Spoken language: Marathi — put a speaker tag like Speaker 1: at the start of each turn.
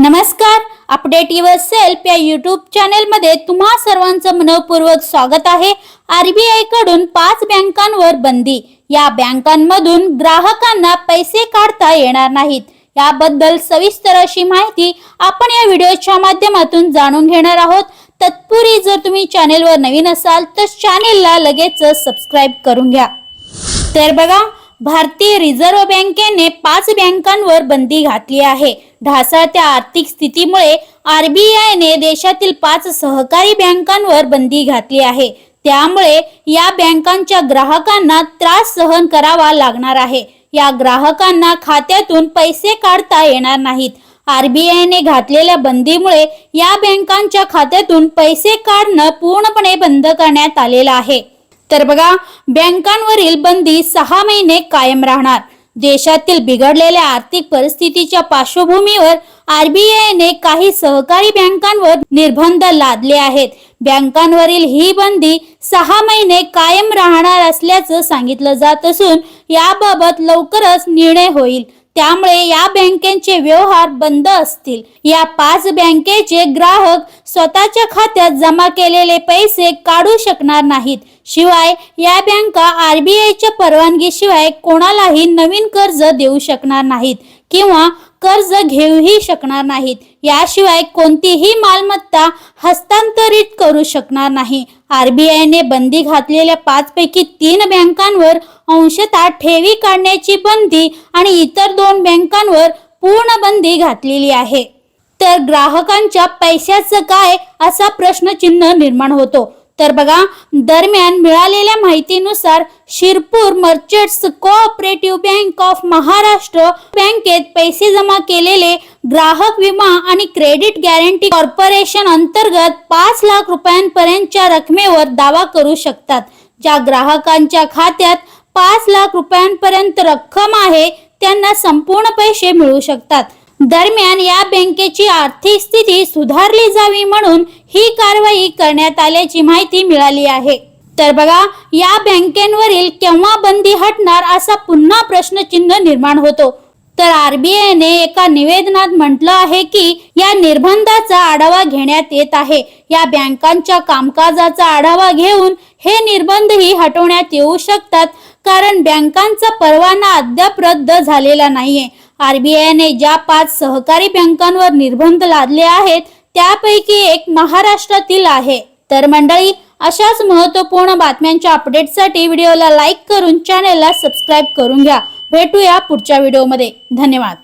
Speaker 1: नमस्कार. अपडेट युअर सेल्फ या युट्यूब चॅनेलमध्ये तुम्हा सर्वांचं मनपूर्वक स्वागत आहे. आरबीआयकडून पाच बँकांवर बंदी. या बँकांमधून ग्राहकांना पैसे काढता येणार नाहीत. याबद्दल सविस्तर अशी माहिती आपण या व्हिडिओच्या माध्यमातून जाणून घेणार आहोत. तत्पूर्वी जर तुम्ही चॅनेलवर नवीन असाल तर चॅनेलला लगेच सबस्क्राईब करून घ्या. तर बघा भारतीय रिझर्व्ह बँकेने पाच बँकांवर बंदी घातली आहे. ढासळत्या आर्थिक स्थितीमुळे आरबीआयने देशातील पाच सहकारी बँकांवर बंदी घातली आहे. त्यामुळे या बँकांच्या ग्राहकांना त्रास सहन करावा लागणार आहे. या ग्राहकांना खात्यातून पैसे काढता येणार नाहीत. आरबीआयने घातलेल्या बंदीमुळे या बँकांच्या खात्यातून पैसे काढणं पूर्णपणे बंद करण्यात आलेलं आहे. तर बघा बँकांवरील बंदी सहा महिने कायम राहणार. देशातील बिघडलेल्या आर्थिक परिस्थितीच्या पार्श्वभूमीवर आरबीआयने काही सहकारी बँकांवर निर्बंध लादले आहेत. बँकांवरील ही बंदी सहा महिने कायम राहणार असल्याचं सांगितलं जात असून याबाबत लवकरच निर्णय होईल. त्यामुळे या बँकेचे व्यवहार बंद असतील. या पाच बँकेचे ग्राहक स्वतःच्या खात्यात जमा केलेले पैसे काढू शकणार नाहीत. शिवाय या बँका आरबीआयच्या परवानगीशिवाय कोणालाही नवीन कर्ज देऊ शकणार नाहीत किंवा कर्ज घेऊही शकणार नाहीत. याशिवाय कोणतीही मालमत्ता हस्तांतरित करू शकणार नाही. आरबीआयने बंदी घातलेल्या पाचपैकी तीन बँकांवर अंशतः ठेवी काढण्याची बंदी आणि इतर दोन बँकांवर पूर्ण बंदी घातलेली आहे. तर ग्राहकांच्या पैशाचं काय? असा प्रश्नचिन्ह निर्माण होतो. तर बघा दरम्यान मिळालेल्या माहितीनुसार Shirpur merchants cooperative bank of Maharashtra बँकेत पैसे जमा केलेले ग्राहक विमा आणि क्रेडिट गॅरंटी कॉर्पोरेशन अंतर्गत पाच लाख रुपयांपर्यंतच्या रकमेवर दावा करू शकतात. ज्या ग्राहकांच्या खात्यात पाच लाख रुपयांपर्यंत रक्कम आहे त्यांना संपूर्ण पैसे मिळू शकतात. दरम्यान या बँकेची आर्थिक स्थिती सुधारली जावी म्हणून ही कारवाई करण्यात आल्याची माहिती मिळाली आहे. तर बघा या बँकेवरील केव्हा बंदी हटणार असा पुन्हा प्रश्नचिन्ह निर्माण होतो. तर आरबीआयने एका निवेदनात म्हटलं आहे की या निर्बंधाचा आढावा घेण्यात येत आहे. या बँकांच्या कामकाजाचा आढावा घेऊन हे निर्बंधही हटवण्यात येऊ शकतात. कारण बँकांचा परवाना अद्याप रद्द झालेला नाहीये. आरबीआयने ज्या पाच सहकारी बँकांवर निर्बंध लादले आहेत त्यापैकी एक महाराष्ट्रातील आहे. तर मंडळी अशाच महत्त्वपूर्ण बातम्यांच्या अपडेटसाठी व्हिडिओला लाईक करून चॅनेलला सबस्क्राईब करून घ्या. भेटूया पुढच्या व्हिडिओमध्ये धन्यवाद.